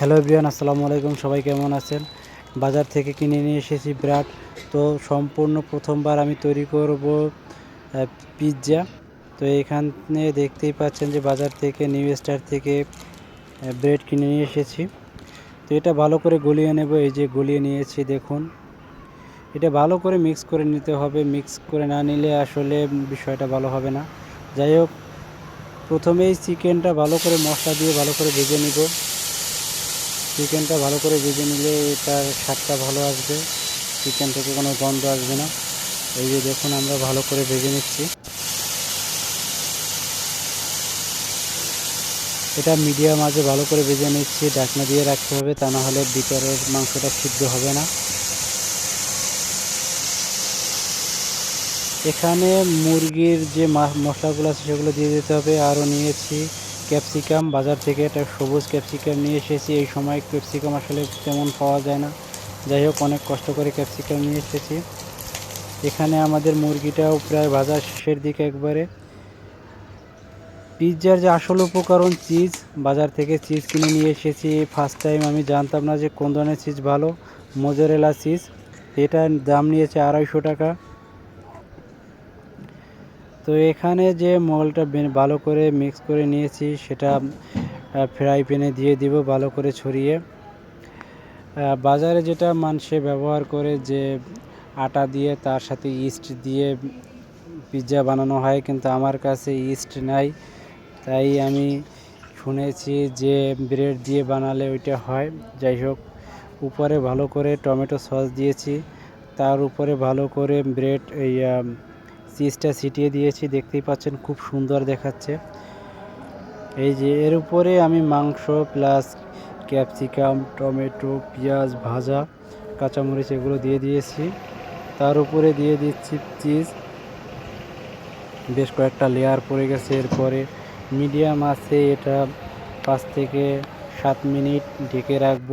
Hello বিয়ান আসসালামু আলাইকুম। সবাই কেমন আছেন? বাজার থেকে কিনে নিয়ে এসেছি ব্রাড তো সম্পূর্ণ প্রথমবার আমি তৈরি করব পিৎজা। তো এখানে দেখতেই পাচ্ছেন যে বাজার থেকে, নিউ স্টার থেকে ব্রেড কিনে নিয়ে এসেছি। তো এটা ভালো করে গলিয়ে নেব। এই যে গলিয়ে নিয়েছি, দেখুন। এটা ভালো করে মিক্স করে নিতে হবে। মিক্স করে না নিলে আসলে বিষয়টা ভালো হবে না। যাই হোক, প্রথমেই চিকেনটা ভালো করে মশলা দিয়ে ভালো করে ভেজে নিব। চিকেনটা ভালো করে ভেজে নিলে তার স্বাদটা ভালো আসবে। চিকেন থেকে কোনো গন্ধ আসবে না। এই যে দেখুন, আমরা ভালো করে ভেজে নিচ্ছি। এটা মিডিয়াম আজে ভালো করে ভেজে নিচ্ছি। ঢাকনা দিয়ে রাখতে হবে, তা না হলে মাংসটা সিদ্ধ হবে না। এখানে মুরগির যে মশলাগুলো আছে সেগুলো দিয়ে দিতে হবে। আরও নিয়েছি ক্যাপসিকাম, বাজার থেকে একটা সবুজ ক্যাপসিকাম নিয়ে এসেছি। এই সময় ক্যাপসিকাম আসলে তেমন পাওয়া যায় না। যাই হোক, অনেক কষ্ট করে ক্যাপসিকাম নিয়ে এসেছি। এখানে আমাদের মুরগিটাও প্রায় ভাজা শেষের দিকে একবারে। পিৎজার যে আসল উপকরণ চিজ, বাজার থেকে চিজ কিনে নিয়ে এসেছি। ফার্স্ট টাইম আমি জানতাম না যে কোন ধরনের চিজ ভালো। মোজারেলা চিজ এটার দাম নিয়েছে আড়াইশো টাকা। তো এখানে যে মলটা ভালো করে মিক্স করে নিয়েছি, সেটা ফ্রাই প্যানে দিয়ে দিব ভালো করে ছড়িয়ে। বাজারে যেটা মানুষে ব্যবহার করে যে আটা দিয়ে, তার সাথে ইস্ট দিয়ে পিৎজা বানানো হয়, কিন্তু আমার কাছে ইস্ট নাই। তাই আমি শুনেছি যে ব্রেড দিয়ে বানালে ওইটা হয়। যাই হোক, উপরে ভালো করে টমেটো সস দিয়েছি। তার উপরে ভালো করে ব্রেড এই চিজটা ছিটিয়ে দিয়েছি, দেখতেই পাচ্ছেন খুব সুন্দর দেখাচ্ছে। এই যে এর উপরে আমি মাংস প্লাস ক্যাপসিকাম, টমেটো, পেঁয়াজ, ভাজা, কাঁচামরিচ এগুলো দিয়ে দিয়েছি। তার উপরে দিয়ে দিচ্ছি চিজ। বেশ কয়েকটা লেয়ার পড়ে গেছে এরপরে। মিডিয়াম আছে এটা পাঁচ থেকে সাত মিনিট ঢেকে রাখব।